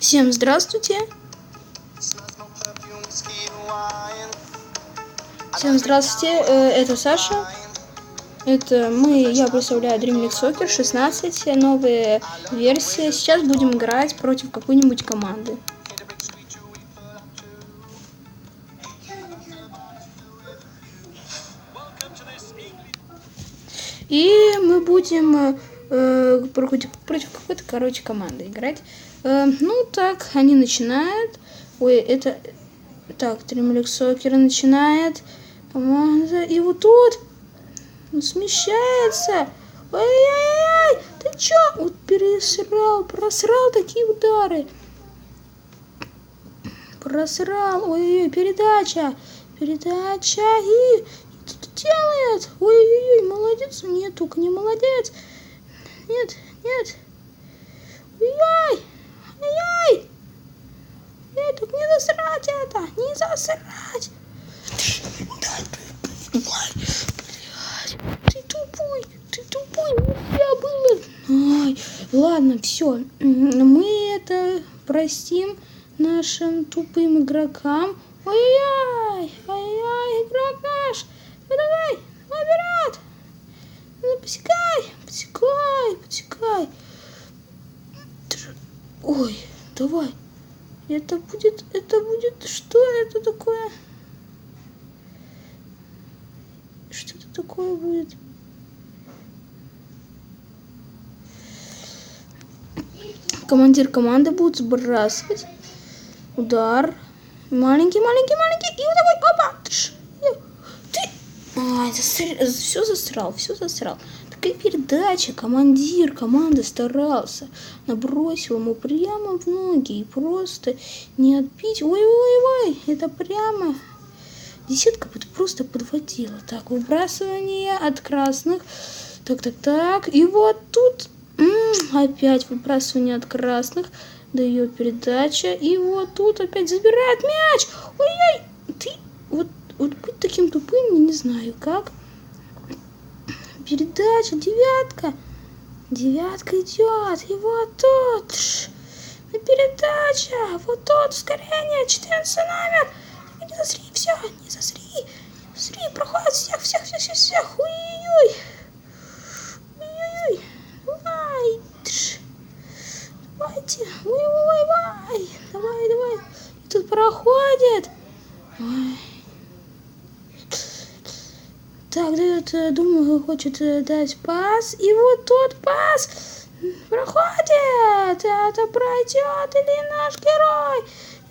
Всем здравствуйте. Всем здравствуйте, э, это Саша. Это мы, я представляю Dream League Soccer 16, новые версии. Сейчас будем играть против какой-нибудь команды. И мы будем э, против, против какой-то, короче, команды играть. Э, ну, так, они начинают. Ой, это... Так, Тримлик Сокер начинает. Команда. И вот тут он смещается. Ой-ой-ой, ты чё? Вот пересрал, просрал такие удары. Просрал. Ой-ой-ой, передача. Передача. И, тут делает. Ой-ой-ой, молодец. Нет, только не молодец. Нет, нет. Ой-ой. Ай-яй! Эй, тут не засрать это! Не засрать! Ты тупой! Ты тупой! Нельзя было! Ай, ладно, все. Мы это простим нашим тупым игрокам. Ой-ой-ой! Ай-яй, игрок наш! Давай, наперед! Ну, посекай, посекай, посекай. Ой, давай. Это будет, это будет, что это такое? Что это такое будет? Командир команды будет сбрасывать. Удар. Маленький, маленький, маленький. И вот такой, опа. Ты. Ай, заср... все засрал, все засрал такая передача, командир команды старался, набросил ему прямо в ноги и просто не отбить. Ой-ой-ой, это прямо десятка бы просто подводила. Так, выбрасывание от красных. Так, так, так. И вот тут опять выбрасывание от красных. Дает передача. И вот тут опять забирает мяч. Ой-ой, ты вот, вот быть таким тупым, я не знаю как передача, девятка. Девятка идет. И вот тут. На передача. Вот тут ускорение. 14 номер. Не засри, все, не засри. Засри, проходит всех, всех, всех, всех, всех. Ой-ой-ой. Ой-ой-ой. Давай. Давайте. Ой-ой-ой. Давай, давай. И тут проходит. Ой. Так, дает, э, думаю, хочет э, дать пас. И вот тот пас проходит. Это пройдет или наш герой?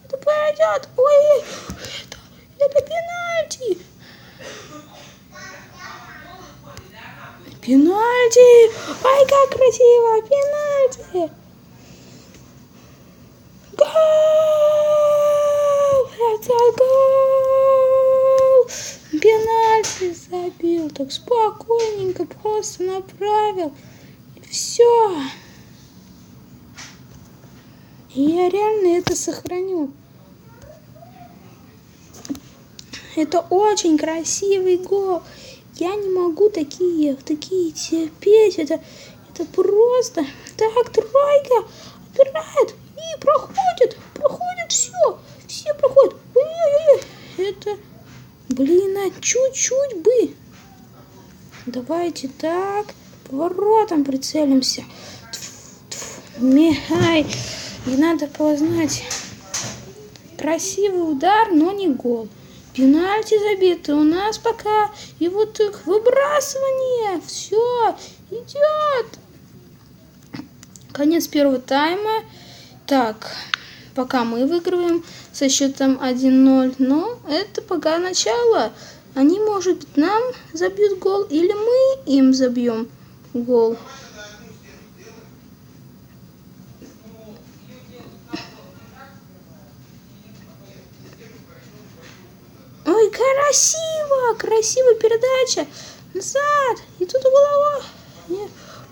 Это пройдет. Ой, это, это пенальти. Пенальти. Ай, как красиво. Пенальти. Гол! Это гол! Пенальти забил. Так спокойненько просто направил. И все. И я реально это сохраню. Это очень красивый гол. Я не могу такие, такие терпеть. Это, это просто... Так, тройка отбирает и проходит. Проходит все. Все проходят. Ой-ой-ой. Это Блин, а чуть-чуть бы. Давайте так. Поворотом прицелимся. Михай. Не надо познать. Красивый удар, но не гол. Пенальти забиты у нас пока. И вот их выбрасывание. Все, идет. Конец первого тайма. Так, пока мы выигрываем со счетом 1-0. Но это пока начало. Они, может быть, нам забьют гол или мы им забьем гол. Ой, красиво! Красивая передача. Назад. И тут голова.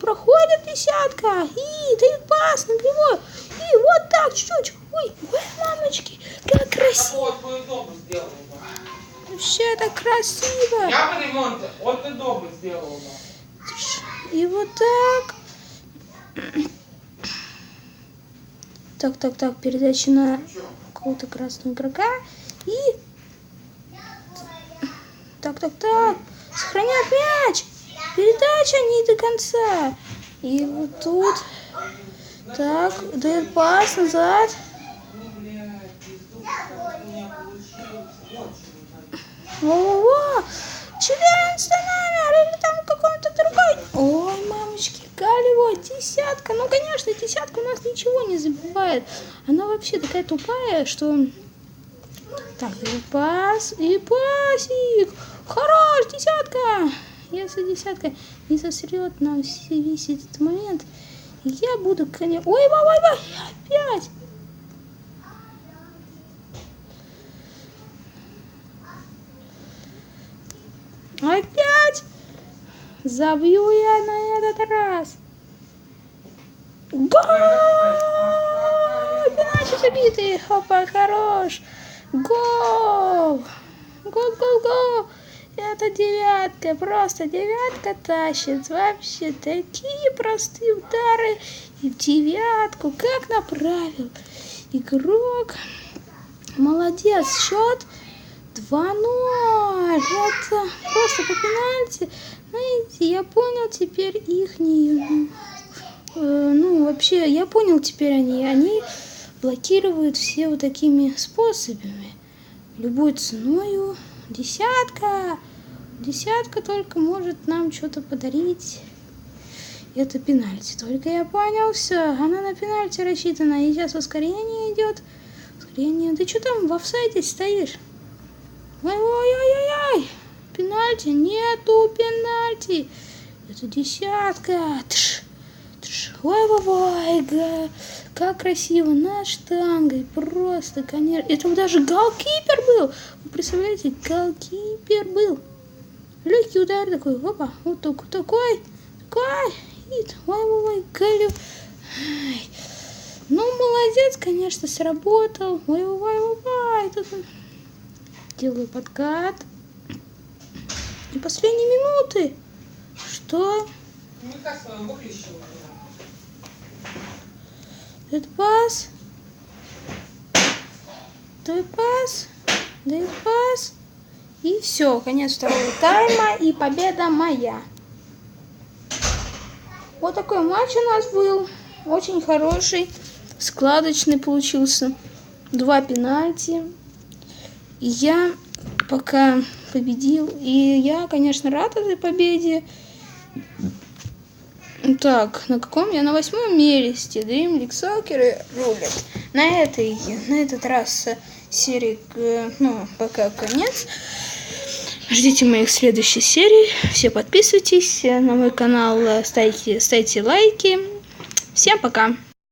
Проходит десятка. И дают пас напрямую. И вот так чуть-чуть. Ой, ой, мамочки, как красиво. Вообще это красиво. Я по ремонту, вот ты дома сделал. Да. И вот так. Так, так, так, передача на какого-то красного игрока. И... Так, так, так. Сохраняет мяч. Передача не до конца. И вот тут... Так, дает пас назад. Во-во-во! Членский номер или там какой-то другой. Ой, мамочки, Галево, десятка. Ну, конечно, десятка у нас ничего не забивает. Она вообще такая тупая, что... Так, дает пас и пасик. Хорош, десятка. Если десятка не сосрет нам весь этот момент, я буду, конечно... Ой, ой, ой, ой. Опять забью я на этот раз. Гол! Пенальти забитый. Хопа, хорош. Гол! Гол, гол, гол. Это девятка, просто девятка тащит. Вообще такие простые удары. И девятку, как направил. Игрок. Молодец. Счет 2-0. Это просто по пенальти. Знаете, я понял теперь их не... Ну, вообще, я понял теперь они. Они блокируют все вот такими способами. Любой ценою. Десятка. Десятка только может нам что-то подарить. Это пенальти. Только я понял все. Она на пенальти рассчитана. И сейчас ускорение идет. Ускорение. Ты что там в офсайде стоишь? Ой-ой-ой-ой-ой! Пенальти? Нету пенальти! Это десятка! Тш, тш. Ой-ой-ой! Как красиво! На штангой! Просто, конечно! Это даже голкипер был! Вы представляете? Голкипер был! Легкий удар такой, опа, вот такой, такой, такой, и ой-ой-ой, Галю. Ну, молодец, конечно, сработал. Ой-ой-ой, тут он делаю подкат. И последние минуты. Что? Дает пас. Дает пас. Дает пас. И все, конец второго тайма и победа моя. Вот такой матч у нас был. Очень хороший. Складочный получился. Два пенальти. И я пока победил. И я, конечно, рад этой победе. Так, на каком я? На восьмом месте. Dream League Soccer рулит. На этой, на этот раз серии, ну, пока конец. Ждите моих следующих серий. Все подписывайтесь на мой канал, ставьте, ставьте лайки. Всем пока!